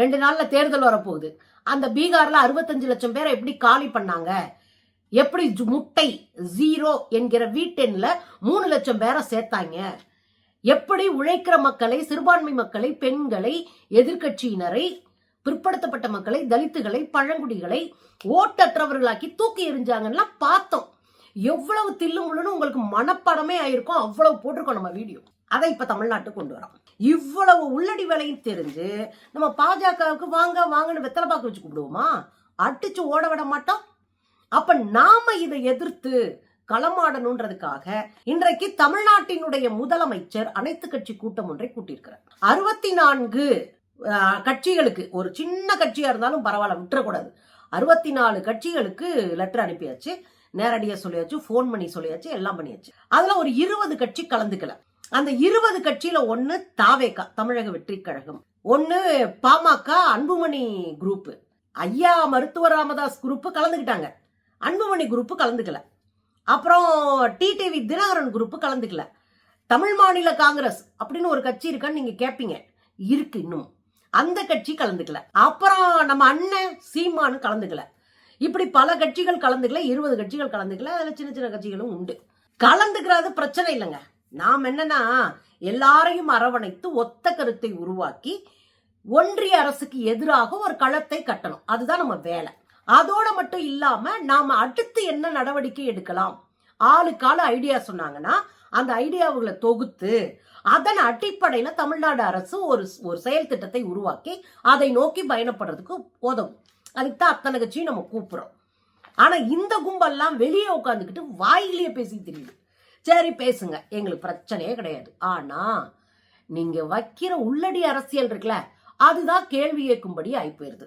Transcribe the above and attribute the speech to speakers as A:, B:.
A: ரெண்டு நாளில் தேர்தல் வரப்போகுது. அந்த பீகாரில் அறுபத்தஞ்சு லட்சம் பேரை எப்படி காலி பண்ணாங்க? எப்படி முட்டை ஜீரோ என்கிற வீட்டெண்ணில் மூணு லட்சம் பேரை சேர்த்தாங்க? எப்படி உழைக்கிற மக்களை சிறுபான்மை மக்களை பெண்களை எதிர்க்கட்சியினரை பிற்படுத்தப்பட்ட மக்களை தலித்துகளை பழங்குடிகளை ஓட்டற்றவர்களாக்கி தூக்கி எறிஞ்சாங்கன்னா பார்த்தோம். எவ்வளவு தில்லு முள்ளுன்னு உங்களுக்கு மனப்படமே ஆயிருக்கும். அவ்வளவு போட்டிருக்கோம் நம்ம வீடியோ. அதை இப்போ தமிழ்நாட்டுக்கு கொண்டு வரோம். இவ்வளவு உள்ளடி வேலையும் தெரிஞ்சு நம்ம பாஜகவுக்கு வாங்க வாங்கன்னு வெத்தலை பாக்கு வச்சு கூப்பிடுவோமா அடிச்சு ஓட விட மாட்டோம். அப்ப நாம இதை எதிர்த்து களமாடணுன்றதுக்காக இன்றைக்கு தமிழ்நாட்டினுடைய முதலமைச்சர் அனைத்து கட்சி கூட்டம் ஒன்றை கூட்டியிருக்கிறார். அறுபத்தி நான்கு கட்சிகளுக்கு ஒரு சின்ன கட்சியா இருந்தாலும் பரவாயில்ல விட்டுறக்கூடாது. அறுபத்தி நாலு கட்சிகளுக்கு லெட்டர் அனுப்பியாச்சு நேரடியாக சொல்லியாச்சு ஃபோன் பண்ணி சொல்லியாச்சு எல்லாம் பண்ணியாச்சு. அதில் ஒரு இருபது கட்சி கலந்துக்கல. அந்த இருபது கட்சியில ஒன்னு தாவேகா தமிழக வெற்றி கழகம். ஒன்னு பாமக அன்புமணி குரூப் ஐயா மருத்துவ ராமதாஸ் குரூப் கலந்துக்கிட்டாங்க. அன்புமணி குரூப் கலந்துக்கல. அப்புறம் டிடிவி தினகரன் குரூப் கலந்துக்கல. தமிழ் மாநில காங்கிரஸ் அப்படின்னு ஒரு கட்சி இருக்கான்னு நீங்க கேட்பீங்க இருக்கு இன்னும். அந்த கட்சி கலந்துக்கல. அப்புறம் நம்ம அண்ணன் சீமானு கலந்துக்கல. இப்படி பல கட்சிகள் கலந்துக்கல இருபது கட்சிகள் கலந்துக்கல. அதுல சின்ன சின்ன கட்சிகளும் உண்டு. கலந்துக்கிறது பிரச்சனை இல்லைங்க. நாம் என்னன்னா எல்லாரையும் அரவணைத்து ஒத்த கருத்தை உருவாக்கி ஒன்றிய அரசுக்கு எதிராக ஒரு களத்தை கட்டணும். அதுதான் நம்ம வேலை. அதோட மட்டும் இல்லாம நாம அடுத்து என்ன நடவடிக்கை எடுக்கலாம்? ஆளுக்கால ஐடியா சொன்னாங்கன்னா அந்த ஐடியாவுகளை தொகுத்து அதன் அடிப்படையில தமிழ்நாடு அரசு ஒரு ஒரு செயல் திட்டத்தை உருவாக்கி அதை நோக்கி பயணப்படுறதுக்கு உதவும். அதுக்கு தான் அத்தனை கட்சியும் நம்ம கூப்பிடுறோம். ஆனா இந்த கும்பல்லாம் வெளியே உட்காந்துக்கிட்டு வாயிலேயே பேசி தெரியுது. சரி பேசுங்க. எங்களுக்கு பிரச்சனையே கிடையாது. ஆனா நீங்க வைக்கிற உள்ளடி அரசியல் இருக்குல்ல அதுதான் கேள்வி கேட்கும்படி ஆகி போயிருது